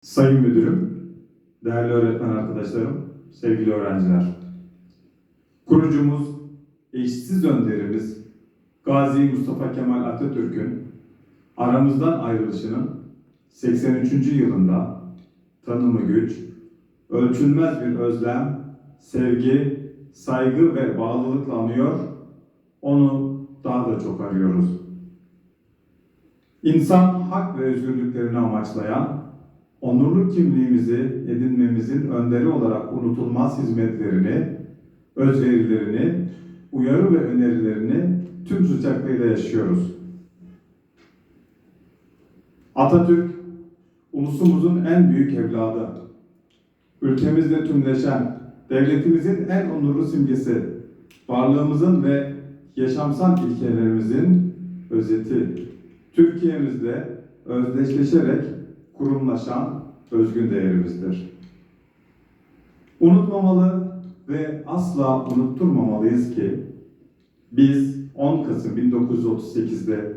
Sayın Müdürüm, değerli öğretmen arkadaşlarım, sevgili öğrenciler. Kurucumuz, eşsiz önderimiz Gazi Mustafa Kemal Atatürk'ün aramızdan ayrılışının 83. yılında tanımı güç, ölçülmez bir özlem, sevgi, saygı ve bağlılıkla anıyor, onu daha da çok arıyoruz. İnsan hak ve özgürlüklerini amaçlayan, onurlu kimliğimizi edinmemizin önderi olarak unutulmaz hizmetlerini, özverilerini, uyarı ve önerilerini tüm sıcaklığıyla yaşıyoruz. Atatürk, ulusumuzun en büyük evladı. Ülkemizde tümleşen, devletimizin en onurlu simgesi, varlığımızın ve yaşamsal ilkelerimizin özeti. Türkiye'mizde özdeşleşerek kurumlaşan özgün değerimizdir. Unutmamalı ve asla unutturmamalıyız ki biz 10 Kasım 1938'de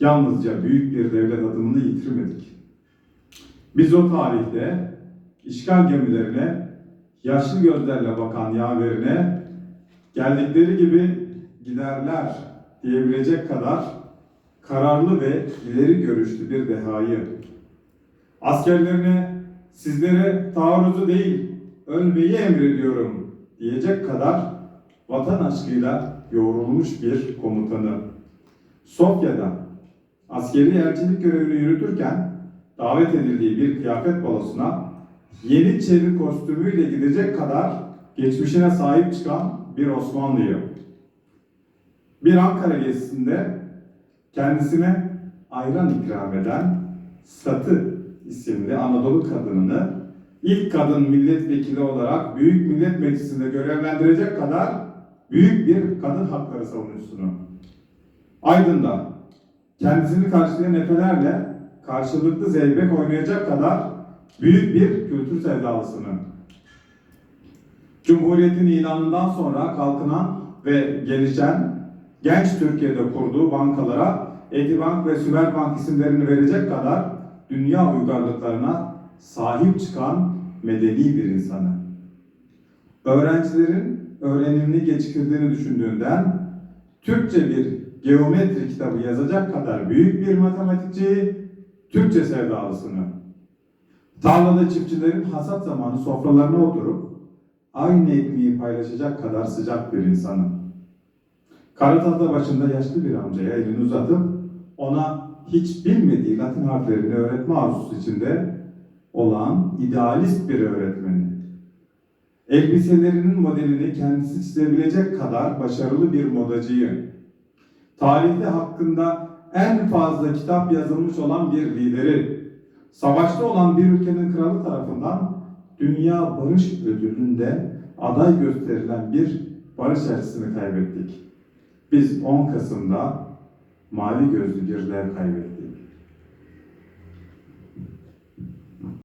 yalnızca büyük bir devlet adımını yitirmedik. Biz o tarihte işgal gemilerine yaşlı gözlerle bakan yaverine geldikleri gibi giderler diyebilecek kadar kararlı ve ileri görüşlü bir dehayı askerlerine sizlere taarruzu değil ölmeyi emrediyorum diyecek kadar vatan aşkıyla yoğrulmuş bir komutanı. Sofya'da askeri elçilik görevini yürütürken davet edildiği bir kıyafet balosuna Yeniçeri kostümüyle gidecek kadar geçmişine sahip çıkan bir Osmanlıyı. Bir Ankara gezisinde kendisine ayran ikram eden Satı isimli Anadolu kadınını ilk kadın milletvekili olarak Büyük Millet Meclisi'nde görevlendirecek kadar büyük bir kadın hakları savunucusunu. Aydın'da kendisini karşılayan efelerle karşılıklı zeybek oynayacak kadar büyük bir kültür sevdalısını. Cumhuriyetin ilanından sonra kalkınan ve gelişen genç Türkiye'de kurduğu bankalara Etibank ve Sümerbank isimlerini verecek kadar dünya uygarlıklarına sahip çıkan medeni bir insanı. Öğrencilerin öğrenimini geçirdiğini düşündüğünden Türkçe bir geometri kitabı yazacak kadar büyük bir matematikçi, Türkçe sevdalısını. Tarlada çiftçilerin hasat zamanı sofralarına oturup aynı ekmeği paylaşacak kadar sıcak bir insanı. Karatahta başında yaşlı bir amcaya elini uzatıp ona hiç bilmediği Latin harflerini öğretme arzusu içinde olan idealist bir öğretmeni. Elbiselerinin modelini kendisi çizebilecek kadar başarılı bir modacıyı. Tarihte hakkında en fazla kitap yazılmış olan bir lideri. Savaşta olan bir ülkenin kralı tarafından Dünya Barış Ödülü'nde aday gösterilen bir barış elçisini kaybettik. Biz 10 Kasım'da mavi gözlü bir dev kaybettik.